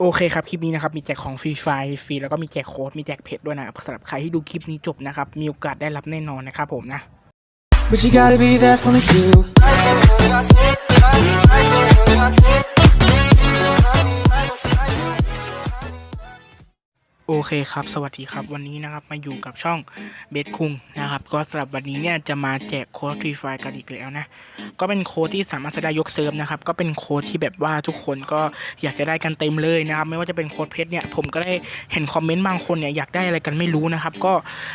โอเคครับ คลิปนี้นะครับ มีแจกของฟรีไฟฟรีแล้วก็มีแจกโค้ด มีแจกเพจด้วยนะสำหรับใครที่ดูคลิปนี้จบนะครับ มีโอกาสได้รับแน่นอนนะครับผมนะ But you gotta be there for me too. โอเคครับ สวัสดีครับ วันนี้นะครับ มาอยู่กับช่องเบสคุงนะครับ ก็สำหรับวันนี้เนี่ยจะมาแจกโค้ดฟรีไฟล์กันอีกแล้วนะ ก็เป็นโค้ดที่สามารถจะได้ยกเซิร์ฟนะครับ ก็เป็นโค้ดที่แบบว่าทุกคนก็อยากจะได้กันเต็มเลยนะครับ ไม่ว่าจะเป็นโค้ดเพชรเนี่ย ผมก็ได้เห็นคอมเมนต์บางคนเนี่ยอยากได้อะไรกันไม่รู้นะครับ ก็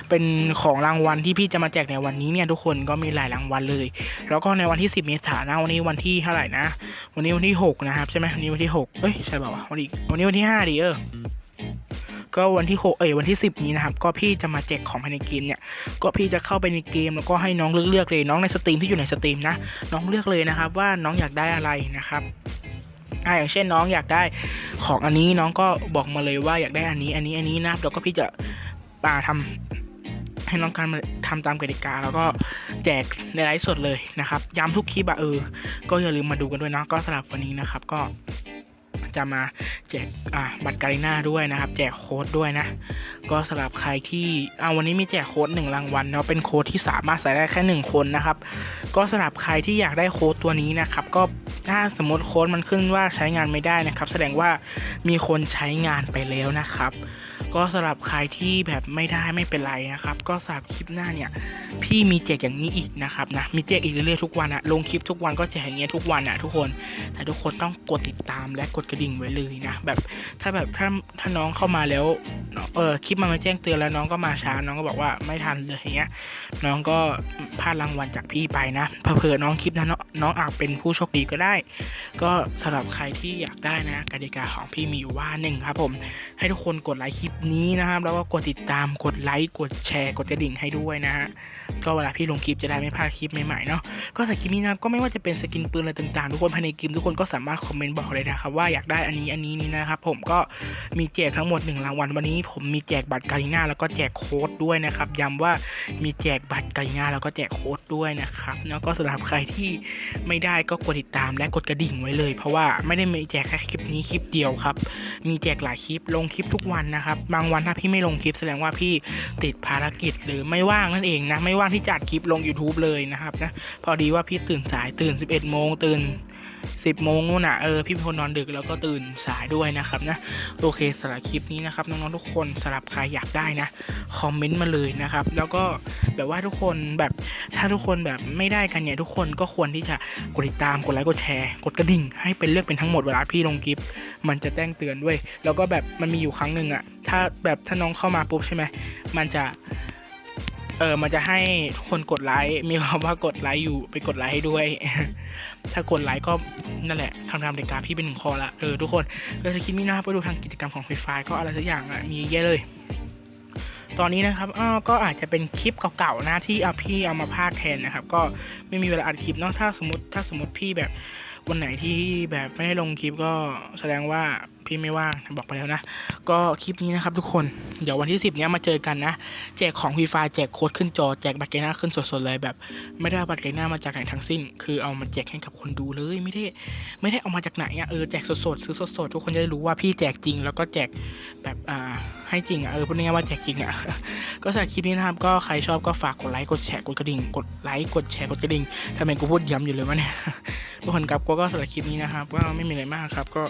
เป็นของรางวัลที่พี่จะมาแจกในวันนี้เนี่ยทุกคนก็มีหลายรางวัลเลย แล้วก็ในวันที่ 10 เมษายนวันนี้วันที่เท่าไหร่นะ วันนี้วันที่ 6 นะครับใช่ไหมวันนี้วันที่ 6 เอ้ยใช่เปล่าวะวันนี้วันนี้วันที่5ดีเออ ก็วันที่6เอ้ยวันที่ 10 นี้นะครับ ก็พี่จะมาแจกของภายในเกมเนี่ย ก็พี่จะเข้าไปในเกมแล้วก็ให้น้องเลือกเลือกเลยน้องในสตรีมที่อยู่ในสตรีมนะ น้องเลือกเลยนะครับ ว่าน้องอยากได้อะไรนะครับอ่าอย่างเช่นน้องอยากได้ของอันนี้น้องก็บอกมาเลยว่าอยากได้อันนี้อันนี้อันนี้นะแล้วก็พี่จะป่าทำให้น้องการมาทำตามกติกา แล้วก็แจกในไลฟ์สดเลยนะครับ ย้ำทุกคลิปอะเออ ก็อย่าลืมมาดูกันด้วยนะ ก็สำหรับวันนี้นะครับ ก็ จะมาแจกอ่าบัตรการีน่าด้วยนะครับ แจกโค้ดด้วยนะ ก็สำหรับใครที่อ่าวันนี้มีแจกโค้ดหนึ่งรางวัลเนาะเป็นโค้ดที่สามารถใส่ได้แค่หนึ่งคนนะครับ ก็สำหรับใครที่อยากได้โค้ดตัวนี้นะครับ ก็ถ้าสมมติโค้ดมันขึ้นว่าใช้งานไม่ได้นะครับ แสดงว่ามีคนใช้งานไปแล้วนะครับ ก็สำหรับใครที่แบบไม่ได้ไม่เป็นไรนะครับ ก็สำหรับคลิปหน้าเนี่ย พี่มีแจกอย่างนี้อีกนะครับนะ มีแจกอีกเรื่อยๆทุกวันอะลงคลิปทุกวันก็แจกอย่างเงี้ยทุกวันอะทุกคน แต่ทุกคนต้องกดติดตามและกดกระดิ่งไว้เลยนะ แบบถ้าแบบถ้าถ้าน้องเข้ามาแล้ว เออคลิปมันมาแจ้งเตือนแล้วน้องก็มาช้า น้องก็บอกว่าไม่ทันเลยอย่างเงี้ย น้องก็พลาดรางวัลจากพี่ไปนะเผื่อน้องคลิปนั้น น้องอาจเป็นผู้โชคดีก็ได้ ก็สำหรับใครที่อยากได้นะกติกาของพี่มีอยู่ว่าหนึ่งครับผม ให้ทุกคนกดไลค์คลิปนี้นะครับ แล้วก็กดติดตามกดไลค์กดแชร์ กดกระดิ่งให้ด้วยนะฮะก็เวลาพี่ลงคลิปจะได้ไม่พลาดคลิปใหม่ๆเนาะก็สำหรับคลิปนี้นะก็ไม่ว่าจะเป็นสกินปืนอะไรต่างๆ ทุกคนภายในเกมทุกคนก็สามารถคอมเมนต์บอกเลยนะครับว่าอยากได้อันนี้อันนี้นี่นะครับผมก็มีแจกทั้งหมด1รางวัลวันนี้ ผมมีแจกบัตรการีน่าแล้วก็แจกโค้ดด้วยนะครับย้ำว่ามีแจกบัตรการีน่าแล้วก็แจกโค้ดด้วยนะครับแล้วก็สำหรับใครที่ไม่ได้ก็กดติดตามและกดกระดิ่งไว้เลย เพราะว่าไม่ได้มีแจกแค่คลิปนี้คลิปเดียวครับ มีแจกหลายคลิปลงคลิปทุกวันนะครับ บางวันถ้าพี่ไม่ลงคลิปแสดงว่าพี่ติดภารกิจหรือไม่ว่างนั่นเองนะ ไม่ว่างที่จัดคลิปลง YouTube เลยนะครับนะ พอดีว่าพี่ตื่นสายตื่น 11โมงตื่น 10โมงนู่นน่ะเออพี่เป็นคนนอนดึกแล้วก็ตื่นสายด้วยนะครับนะโอเคสำหรับคลิปนี้นะครับน้องๆทุกคนสำหรับใครอยากได้นะคอมเมนต์มาเลยนะครับ แล้วก็แบบว่าทุกคนแบบถ้าทุกคนแบบไม่ได้กันเนี่ยทุกคนก็ควรที่จะกดติดตามกดไลค์กดแชร์ กดกระดิ่ง ให้เป็นเลือกเป็นทั้งหมดเวลาพี่ลงคลิป มันจะแจ้งเตือนด้วย แล้วก็แบบมันมีอยู่ครั้งหนึ่งอะถ้าแบบถ้าน้องเข้ามาปุ๊บใช่ไหมมันจะ เออมันจะให้คนกดไลค์มีคำว่ากดไลค์อยู่ไปกดไลค์ให้ด้วย ถ้ากดไลค์ก็นั่นแหละทำตามกติกาพี่เป็นหนึ่งข้อละเออทุกคนก็จะคลิปนี้นะครับไปดูทางกิจกรรมของไฟฟ้าก็อะไรสักอย่างอะมีเยอะเลย ตอนนี้นะครับอ้าวก็อาจจะเป็นคลิปเก่าๆนะที่เอาพี่เอามาพากแทนนะครับ ก็ไม่มีเวลาอัดคลิปเนาะถ้าสมมติถ้าสมมติพี่แบบวันไหนที่แบบไม่ได้ลงคลิปก็แสดงว่า พี่ไม่ว่างบอกไปแล้วนะ ก็คลิปนี้นะครับทุกคน เดี๋ยววันที่ 10 เนี้ยมาเจอกันนะ แจกของฟรีไฟแจกโค้ดขึ้นจอ แจกบัตรเกน่าขึ้นสดๆเลยแบบ ไม่ได้เอาบัตรเกน่ามาจากไหนทั้งสิ้น คือเอามาแจกให้กับคนดูเลย ไม่ได้ไม่ได้เอามาจากไหนอะเออแจกสดๆซื้อสดๆทุกคนจะได้รู้ว่าพี่แจกจริง แล้วก็แจกแบบอ่าให้จริงอะเออพูดง่ายๆว่าแจกจริงอะก็สำหรับคลิปนี้นะครับก็ใครชอบก็ฝากกดไลค์กดแชร์กดกระดิ่งกดไลค์กดแชร์กดกระดิ่งทำไมกูพูดย้ำอยู่เลยวะเนี่ยทุกคนครับก็สำหรับคลิปนี้นะครับก็ไม่มีอะไรมากครับก็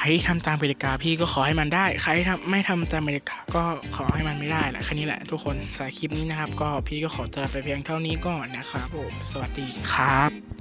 ครที่ทำตามกติกาพี่ก็ขอให้มันได้ ใครที่ทำไม่ทำตามกติกาก็ขอให้มันไม่ได้แหละแค่นี้แหละทุกคนสายคลิปนี้นะครับ ก็พี่ก็ขอตัวไปเพียงเท่านี้ก่อนนะครับผมสวัสดีครับ